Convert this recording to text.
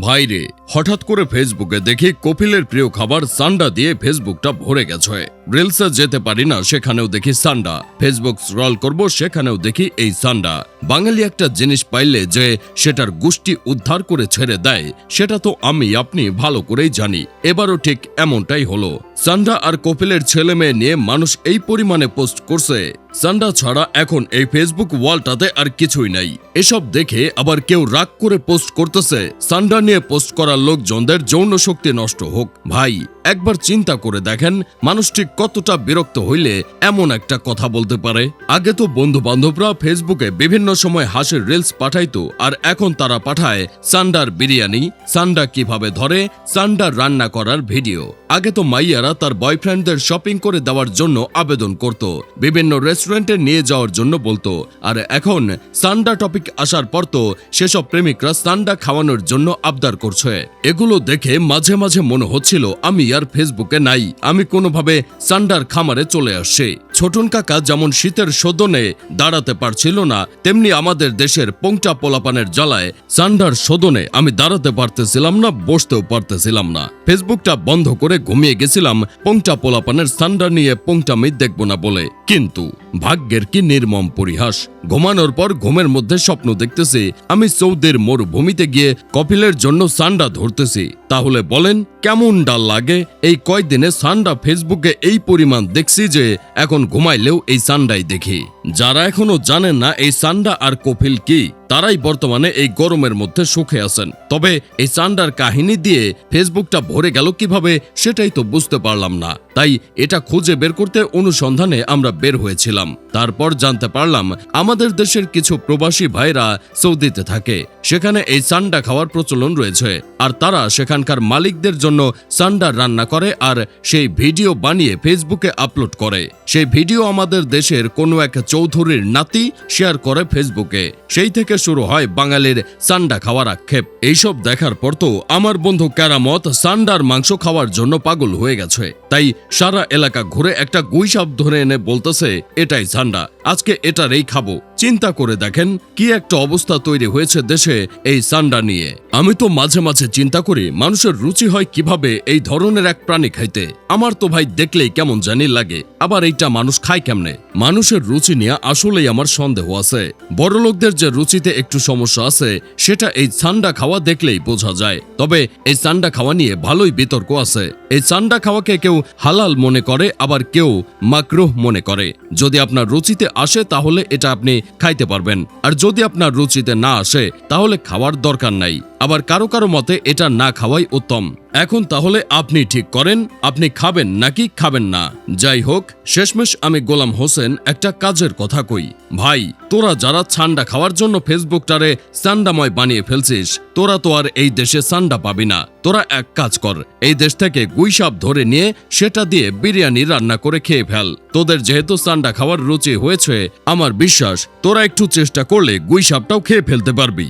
ভাইরে হঠাৎ করে ফেসবুকে দেখি কপিলের প্রিয় খাবার সান্ডা দিয়ে ফেসবুকটা ভরে গেছে। রিলসে যেতে পারি না, সেখানেও দেখি সান্ডা। ফেসবুক স্ক্রল করব, সেখানেও দেখি এই সান্ডা। বাঙালি একটা জিনিস পাইলে যে সেটার গোষ্ঠী উদ্ধার করে ছেড়ে দেয়, সেটা তো আমি, আপনি ভালো করেই জানি। এবারও ঠিক এমনটাই হলো। সান্ডা আর কপিলের ছেলে মেয়ে নিয়ে মানুষ এই পরিমাণে পোস্ট করছে। সান্ডা ছাড়া এখন এই ফেসবুক ওয়ালটাতে আর কিছুই নাই। এসব দেখে আবার কেউ রাগ করে পোস্ট করতেছে। সান্ডা নিয়ে পোস্ট করা লোকজনদের যৌন শক্তি নষ্ট হোক। ভাই একবার চিন্তা করে দেখেন মানুষ ঠিক কতটা বিরক্ত হইলে এমন একটা কথা বলতে পারে। আগে তো বন্ধু বান্ধবরা ফেসবুকে বিভিন্ন সময় হাসির রিলস পাঠাইতো আর এখন তারা পাঠায় সান্ডার বিরিয়ানি, সান্ডা কীভাবে ধরে সান্ডার রান্না করার ভিডিও। আগে তো মাইয়ারা তার বয়ফ্রেন্ডদের শপিং করে দেওয়ার জন্য আবেদন করত, বিভিন্ন রেস্টুরেন্টে নিয়ে যাওয়ার জন্য বলতো। আর এখন সান্ডা টপিক আসার পর তো সেসব প্রেমিকরা সান্ডা খাওয়ানোর জন্য আবদার করছে। এগুলো দেখে মাঝে মাঝে মনে হচ্ছিল, আমি আর ফেসবুকে নাই। আমি কোনোভাবে সান্ডার খামারে চলে আসছি। ছোটন কাকা যেমন শীতের সদনে দাঁড়াতে পারছিল না, তেমনি আমাদের দেশের পোংটা পোলাপানের জ্বালায় সান্ডার শোধনে আমি দাঁড়াতে পারতেছিলাম না, বসতেও পারতেছিলাম না। ফেসবুকটা বন্ধ করে ঘুমিয়ে গেছিলাম পোংটা পোলাপানের সান্ডার নিয়ে পোংটা পোংটামি দেখব না বলে। কিন্তু ভাগ্যের কি নির্মম পরিহাস? ঘুমানোর পর ঘুমের মধ্যে স্বপ্ন দেখতেছে, আমি সৌদির মরুভূমিতে গিয়ে কপিলের জন্য সান্ডা ধরতেছি। তাহলে বলেন, কেমন ডাল লাগে? এই কয়দিনে সান্ডা ফেসবুকে এই পরিমাণ দেখছি যে, এখন ঘুমাইলেও এই সান্ডাই দেখি। যারা এখনও জানেন না এই সান্ডা আর কপিল কি তারাই বর্তমানে এই গরমের মধ্যে সুখে আছেন। তবে এই সান্ডার কাহিনী দিয়ে ফেসবুকটা ভরে গেল কীভাবে সেটাই তো বুঝতে পারলাম না। তাই এটা খুঁজে বের করতে অনুসন্ধানে আমরা বের হয়েছিলাম। তারপর জানতে পারলাম, আমাদের দেশের কিছু প্রবাসী ভাইরা সৌদিতে থাকে। সেখানে এই সান্ডা খাওয়ার প্রচলন রয়েছে। আর তারা সেখানকার মালিকদের জন্য সান্ডা রান্না করে আর সেই ভিডিও বানিয়ে ফেসবুকে আপলোড করে। সেই ভিডিও আমাদের দেশের কোনো এক চৌধুরীর নাতি শেয়ার করে ফেসবুকে। সেই থেকে শুরু হয় বাঙালির সান্ডা খাওয়ার আক্ষেপ। এইসব দেখার পর তো আমার বন্ধু ক্যারামত সান্ডার মাংস খাওয়ার জন্য পাগল হয়ে গেছে। তাই সারা এলাকা ঘুরে একটা গুইসাপ ধরে এনে বলতেছে, এটাই সান্ডা, আজকে এটারই খাব। চিন্তা করে দেখেন কি একটা অবস্থা তৈরি হয়েছে দেশে এই সান্ডা নিয়ে। আমি তো মাঝে মাঝে চিন্তা করি, মানুষের রুচি হয় কীভাবে এই ধরনের এক প্রাণী খাইতে। আমার তো ভাই দেখলেই কেমন জানি লাগে, আবার এইটা মানুষ খায় কেমনে? মানুষের রুচি নিয়ে আসলেই আমার সন্দেহ আছে। বড় লোকদের যে রুচিতে একটু সমস্যা আছে, সেটা এই সান্ডা খাওয়া দেখলেই বোঝা যায়। তবে এই সান্ডা খাওয়া নিয়ে ভালোই বিতর্ক আছে। এই সান্ডা খাওয়াকে কেউ হালাল মনে করে, আবার কেউ মাকরুহ মনে করে। যদি আপনার রুচিতে আসে, তাহলে এটা আপনি খাইতে পারবেন। আর যদি আপনার রুচিতে না আসে, তাহলে খাওয়ার দরকার নাই। আবার কারও কারও মতে এটা না খাওয়াই উত্তম। এখন তাহলে আপনি ঠিক করেন, আপনি খাবেন নাকি খাবেন না। যাই হোক, শেষমেশ আমি গোলাম হোসেন একটা কাজের কথা কই। ভাই, তোরা যারা ছান্ডা খাওয়ার জন্য ফেসবুকটারে সান্ডাময় বানিয়ে ফেলছিস, তোরা তো আর এই দেশে সান্ডা পাবি না। তোরা এক কাজ কর, এই দেশ থেকে গুইসাপ ধরে নিয়ে সেটা দিয়ে বিরিয়ানি রান্না করে খেয়ে ফেল। তোদের যেহেতু সান্ডা খাওয়ার রুচি হয়েছে, আমার বিশ্বাস তোরা একটু চেষ্টা করলে গুইসাপটাও খেয়ে ফেলতে পারবি।